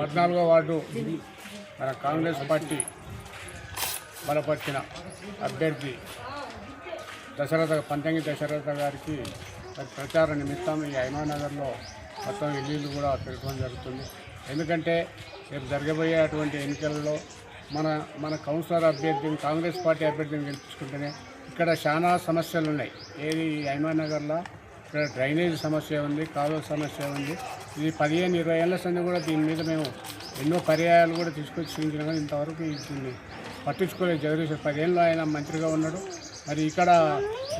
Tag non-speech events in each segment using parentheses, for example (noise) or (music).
పద్నాలుగో వార్డు మన కాంగ్రెస్ పార్టీ బలపరిచిన అభ్యర్థి దశరథ పంతంగి దశరథ గారికి ప్రచార నిమిత్తం ఈ హైమానగర్లో మొత్తం ఇల్లు కూడా తిరగడం జరుగుతుంది. ఎందుకంటే రేపు జరగబోయేటువంటి ఎన్నికలలో మన మన కౌన్సిలర్ అభ్యర్థిని కాంగ్రెస్ పార్టీ అభ్యర్థిని గెలిపించుకుంటేనే ఇక్కడ చాలా సమస్యలు ఉన్నాయి. ఏది ఈ హైమానగర్లో ఇక్కడ డ్రైనేజ్ సమస్య ఉంది కాలువ సమస్య ఉంది. ఇది పదిహేను ఇరవై ఏళ్ళ సంది కూడా దీని మీద మేము ఎన్నో పర్యాయాలు కూడా తీసుకొచ్చి చూపించిన కానీ ఇంతవరకు దీన్ని పట్టించుకోలేదు జగదీష్ పదేళ్ళు ఆయన మంత్రిగా ఉన్నాడు. మరి ఇక్కడ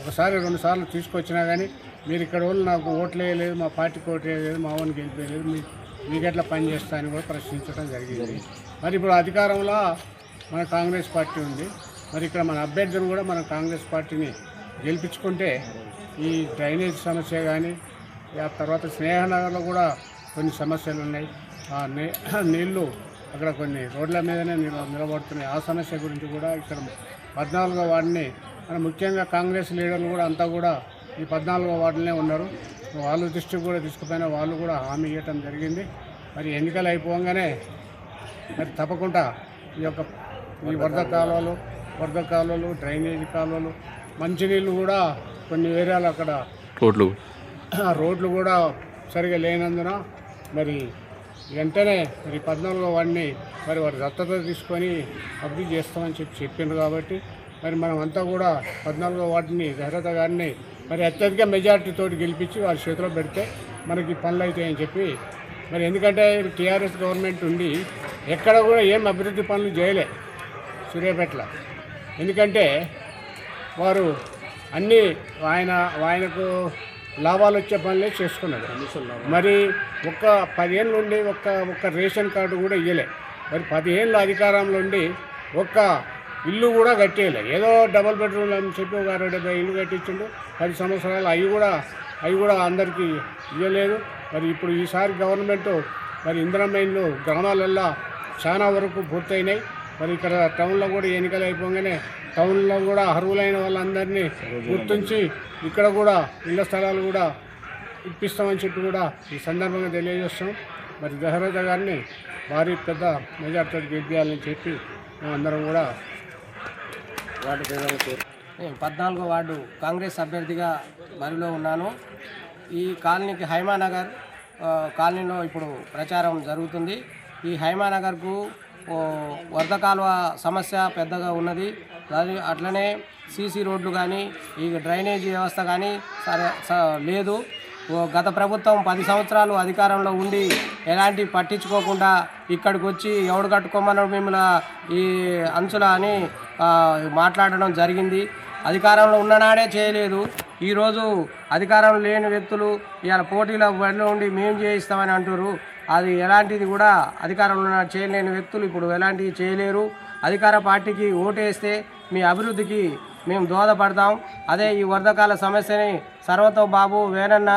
ఒకసారి రెండు సార్లు తీసుకొచ్చినా కానీ మీరు ఇక్కడ వాళ్ళు నాకు ఓట్లు వేయలేదు మా పార్టీకి ఓట్లు మా వాడిని గెలిపేయలేదు మీ మీకెట్లా పని చేస్తా అని కూడా ప్రశ్నించడం జరిగింది. మరి ఇప్పుడు అధికారంలో మన కాంగ్రెస్ పార్టీ ఉంది. మరి ఇక్కడ మన అభ్యర్థిని కూడా మన కాంగ్రెస్ పార్టీని గెలిపించుకుంటే ఈ డ్రైనేజ్ సమస్య కానీ ఆ తర్వాత స్నేహనగర్లో కూడా కొన్ని సమస్యలు ఉన్నాయి. ఆ నీ (clears throat) నీళ్ళు అక్కడ కొన్ని రోడ్ల మీదనే నిలబడుతున్నాయి. ఆ సమస్య గురించి కూడా ఇక్కడ పద్నాలుగో వార్డుని మన ముఖ్యంగా కాంగ్రెస్ లీడర్లు కూడా అంతా కూడా ఈ పద్నాలుగో వార్డులనే ఉన్నారు. వాళ్ళు దృష్టికి కూడా తీసుకుపోయినా వాళ్ళు కూడా హామీ ఇవ్వటం జరిగింది. మరి ఎన్నికలు అయిపోగానే మరి తప్పకుండా ఈ యొక్క ఈ వరద కాలువలు వరద కాలువలు డ్రైనేజీ కాలువలు మంచినీళ్ళు కూడా కొన్ని ఏరియాలు అక్కడ రోడ్లు. ఆ రోడ్లు కూడా సరిగా లేనందున మరి వెంటనే మరి పద్నాలుగో వాడిని మరి వారి దత్తత తీసుకొని అభివృద్ధి చేస్తామని చెప్పి చెప్పిండ్రు కాబట్టి మరి మనం అంతా కూడా పద్నాలుగో వాటిని దహరత గారిని మరి అత్యధిక మెజార్టీతో గెలిపించి వారి చేతిలో పెడితే మనకి పనులు అవుతాయని చెప్పి మరి ఎందుకంటే టీఆర్ఎస్ గవర్నమెంట్ ఉండి ఎక్కడ కూడా ఏం అభివృద్ధి పనులు చేయలే సూర్యాపేటలో. ఎందుకంటే వారు అన్నీ ఆయన ఆయనకు లాభాలు వచ్చే పనులే చేసుకున్నాడు. మరి ఒక్క పదిహేను నుండి ఒక్క ఒక్క రేషన్ కార్డు కూడా ఇవ్వలే మరి పదిహేళ్ళు అధికారంలో ఉండి ఒక్క ఇల్లు కూడా కట్టేయలే. ఏదో డబల్ బెడ్రూమ్ అని చెప్పి ఒక అరవై డెబ్బై ఇల్లు కట్టించిండు. పది సంవత్సరాలు అవి కూడా అవి కూడా అందరికీ ఇవ్వలేదు మరి ఇప్పుడు ఈసారి గవర్నమెంట్ మరి ఇందిరమ్మ గ్రామాలల్లో చాలా వరకు పూర్తయినాయి. మరి ఇక్కడ టౌన్లో కూడా ఎన్నికలు అయిపోగానే టౌన్లో కూడా అర్హులైన వాళ్ళందరినీ గుర్తించి ఇక్కడ కూడా ఇళ్ళ స్థలాలు కూడా ఇప్పిస్తామని చెప్పి కూడా ఈ సందర్భంగా తెలియజేస్తాం మరి దశరథ గారిని భారీ పెద్ద మెజార్టీతో గెలిపించాలని చెప్పి మేమందరం కూడా వాటి నేను పద్నాలుగో వార్డు కాంగ్రెస్ అభ్యర్థిగా బరిలో ఉన్నాను. ఈ కాలనీకి హైమానగర్ కాలనీలో ఇప్పుడు ప్రచారం జరుగుతుంది. ఈ హైమానగర్కు వరద కాలువ సమస్య పెద్దగా ఉన్నది. అట్లనే సీసీ రోడ్లు కానీ ఈ డ్రైనేజీ వ్యవస్థ కానీ సరే స- లేదు. గత ప్రభుత్వం పది సంవత్సరాలు అధికారంలో ఉండి ఎలాంటి పట్టించుకోకుండా ఇక్కడికి వచ్చి ఎవడు కట్టుకోమన్నాడు మిమ్మల్ని ఈ అంచుల అని మాట్లాడడం జరిగింది. అధికారంలో ఉన్ననాడే చేయలేదు. ఈరోజు అధికారంలో లేని వ్యక్తులు ఇవాళ పోటీలో బడిలో ఉండి మేము చేయిస్తామని అంటారు అది ఎలాంటిది కూడా అధికారంలో ఉన్న చేయలేని వ్యక్తులు ఇప్పుడు ఎలాంటివి చేయలేరు. అధికార పార్టీకి ఓటేస్తే మీ అభివృద్ధికి మేము దోహదపడతాం. అదే ఈ వరదకాల సమస్యని సర్వతో బాబు వేనన్న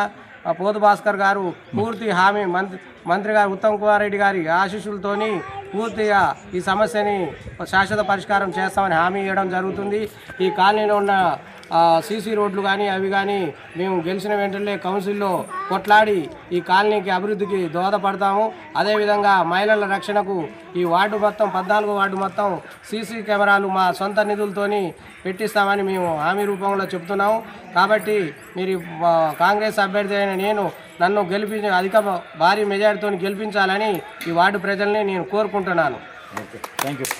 ఆ పోతు భాస్కర్ గారు పూర్తి హామీ మంత్రి మంత్రి గారు ఉత్తమ్ కుమార్ రెడ్డి గారి ఆశీస్సులతోని పూర్తిగా ఈ సమస్యని శాశ్వత పరిష్కారం చేస్తామని హామీ ఇవ్వడం జరుగుతుంది. ఈ కాలనీలో ఉన్న సీసీ రోడ్లు కానీ అవి కానీ మేము గెలిచిన వెంటనే కౌన్సిల్లో కొట్లాడి ఈ కాలనీకి అభివృద్ధికి దోహదపడతాము. అదేవిధంగా మహిళల రక్షణకు ఈ వార్డు మొత్తం పద్నాలుగో వార్డు మొత్తం సీసీ కెమెరాలు మా సొంత నిధులతోని పెట్టిస్తామని మేము హామీ రూపంలో చెప్తున్నాము. కాబట్టి మీరు కాంగ్రెస్ అభ్యర్థి అయిన నేను నన్ను గెలిపించి అధిక భారీ మెజార్టీతో గెలిపించాలని ఈ వార్డు ప్రజల్ని నేను కోరుకుంటున్నాను. Thank you